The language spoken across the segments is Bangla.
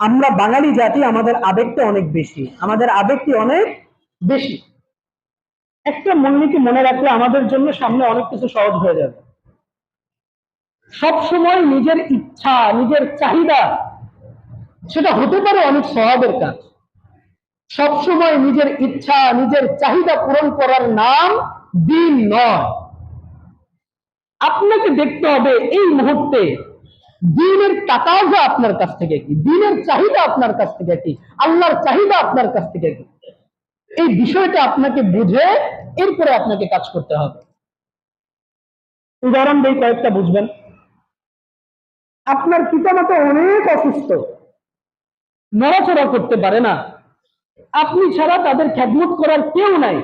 আমরা বাঙালি জাতি, আমাদের আবেগটা অনেক বেশি। আমাদের আবেগটি অনেক বেশি। একটা মূলনীতি মনে রাখলে আমাদের জন্য সামনে অনেক কিছু সহজ হয়ে যাবে। সব সময় নিজের ইচ্ছা, নিজের চাহিদা, সেটা হতে পারে অনেক স্বভাবের কাজ। সব সময় নিজের ইচ্ছা, নিজের চাহিদা পূরণ করার নাম দিন নয়। আপনাকে দেখতে হবে এই মুহূর্তে দিনের তাকাজা আপনার কাছ থেকে কি? দিনের চাহিদা আপনার কাছ থেকে কি? আল্লাহর চাহিদা আপনার কাছ থেকে কি? এই বিষয়টা আপনাকে বুঝে এরপরে আপনাকে কাজ করতে হবে। উদাহরণ দিয়ে কয়েকটা বুঝবেন। আপনার পিতামাতা অনেক অসুস্থ। নড়াচড়া করতে পারে না। আপনি ছাড়া তাদের খ্যাদমত করার কেউ নাই।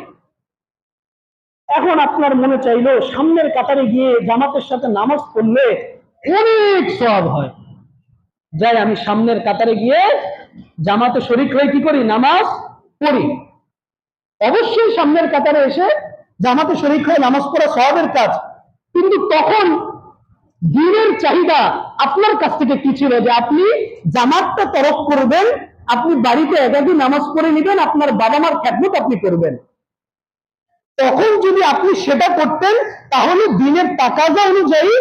এখন আপনার মনে চাইলো সামনের কাতারে গিয়ে জামাতের সাথে নামাজ পড়লে অনেক সব হয়। যাই, আমি সামনের কাতারে গিয়ে জামাতে শরিক হয়ে কি করি? নামাজ পড়ি। অবশ্যই সামনের কাতারে এসে জামাতে শরিক হয়ে নামাজ পড়া সবের কাজ। কিন্তু তখন দিনের চাহিদা আপনার কাছ থেকে কি ছিল যে আপনি জামাতটা তরফ করবেন, আপনি বাড়িতে একাকি নামাজ পড়ে নেবেন, আপনার বাবা মার খ্যাতমত আপনি করবেন। তখন যদি আপনি সেটা করতেন, তাহলে দিনের তাকাজা অনুযায়ী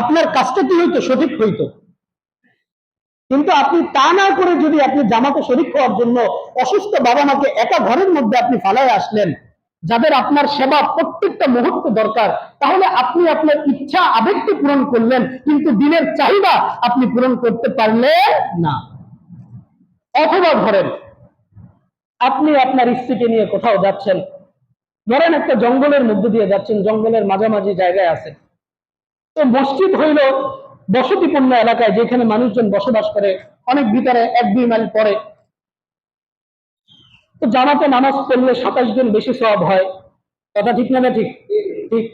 আপনার কাজটা কি হইতো? সঠিক হইতো। কিন্তু আপনি তা না করে যদি আপনি জামাতে শরিক হওয়ার জন্য অসুস্থ বাবা মাকে একা ঘরের মধ্যে আপনি ফালায় আসলেন, যাদের আপনার সেবা প্রত্যেকটা মুহূর্ত দরকার, তাহলে আপনি আপনার ইচ্ছা আবেগকে পূরণ করলেন, কিন্তু দিনের চাহিদা আপনি পূরণ করতে পারলেন না। অথবা ধরেন, আপনি আপনার স্ত্রীকে নিয়ে কোথাও যাচ্ছেন, ধরেন একটা জঙ্গলের মধ্যে দিয়ে যাচ্ছেন, জঙ্গলের মাঝামাঝি জায়গায় আছে তো মসজিদ হইল বসতিপূর্ণ এলাকায় যেখানে মানুষজন বসবাস করে। অনেক ভিতরে এক দুই মাইল পরে। তো জামাতে নামাজ পড়লে সাতাশ জন বেশি সব হয়। কথা ঠিক না ঠিক? ঠিক।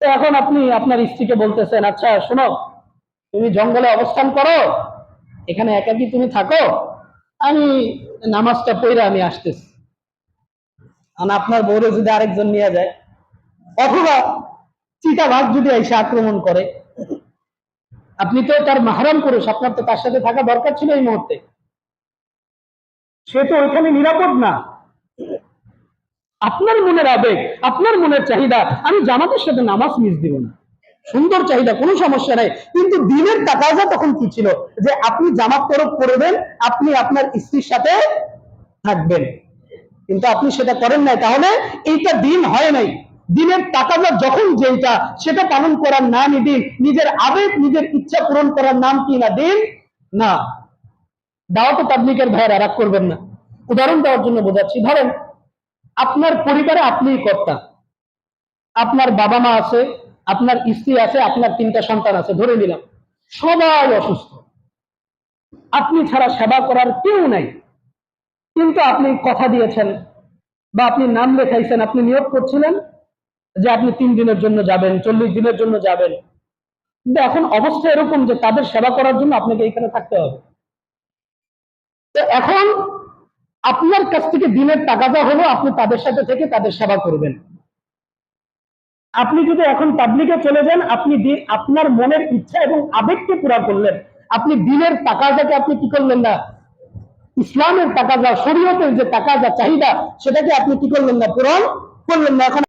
তো এখন আপনি আপনার স্ত্রীকে বলতেছেন আচ্ছা শোনো, তুমি জঙ্গলে অবস্থান করো, এখানে একাকি তুমি থাকো, আমি নামাজটা পড়ে আমি আসতেছি। আর আপনার বউরে যদি আরেকজন নিয়ে যায়, অথবা চিতাবাঘ যদি এসে আক্রমণ করে আপনি তো তার মাহারাম পুরুষ আপনার তো তার সাথে থাকা দরকার ছিল এই মুহূর্তে। সে তো ওইখানে নিরাপদ না। আপনার মনের আবেগ আপনার মনের চাহিদা আমি জামাতের সাথে নামাজ মিস দিব না। সুন্দর চাহিদা কোনো সমস্যা নাই। কিন্তু দিনের তাকাজা তখন কি ছিল? যে আপনি জামাত তরফ করবেন আপনি আপনার স্ত্রীর সাথে থাকবেন। কিন্তু আপনি সেটা করেন নাই তাহলে এইটা দিন হয় নাই। দিনের তাকাজা যখন যেটা সেটা পালন করার নামই দিন। নিজের আবেগ, নিজের ইচ্ছা পূরণ করার নাম কি না দিন? না। দাওয়াত তাবলিকের ভাইয়েরা রাগ করবেন না। উদাহরণ দেওয়ার জন্য বোঝাচ্ছি। ধরেন, আপনার পরিবারে আপনিই কর্তা। আপনার বাবা মা আছে, আপনার স্ত্রী আছে, আপনার তিনটা সন্তান আছে, ধরে নিলাম। সবাই অসুস্থ। আপনি ছাড়া সেবা করার কেউ নাই। কিন্তু আপনি কথা দিয়েছেন বা আপনি নাম লেখাইছেন, আপনি নিয়োগ করছিলেন যে আপনি তিন দিনের জন্য যাবেন, চল্লিশ দিনের জন্য যাবেন। কিন্তু এখন অবস্থা এরকম যে তাদের সেবা করার জন্য আপনাকে এখানে থাকতে হবে। তো এখন আপনার কাছ থেকে দিনের টাকাটা হলো, আপনি তাদের সাথে থেকে তাদের সেবা করবেন। আপনি যদি এখন তাবলিগে চলে যান, আপনি আপনার মনের ইচ্ছা এবং আবেগকে পুরা করলেন। আপনি দিনের টাকাটাকে আপনি কি করলেন না, ইসলামের টাকা যা, শরীয়তের যে টাকা যা, চাহিদা, সেটাকে আপনি কি করলেন না, পূরণ করলেন না। এখন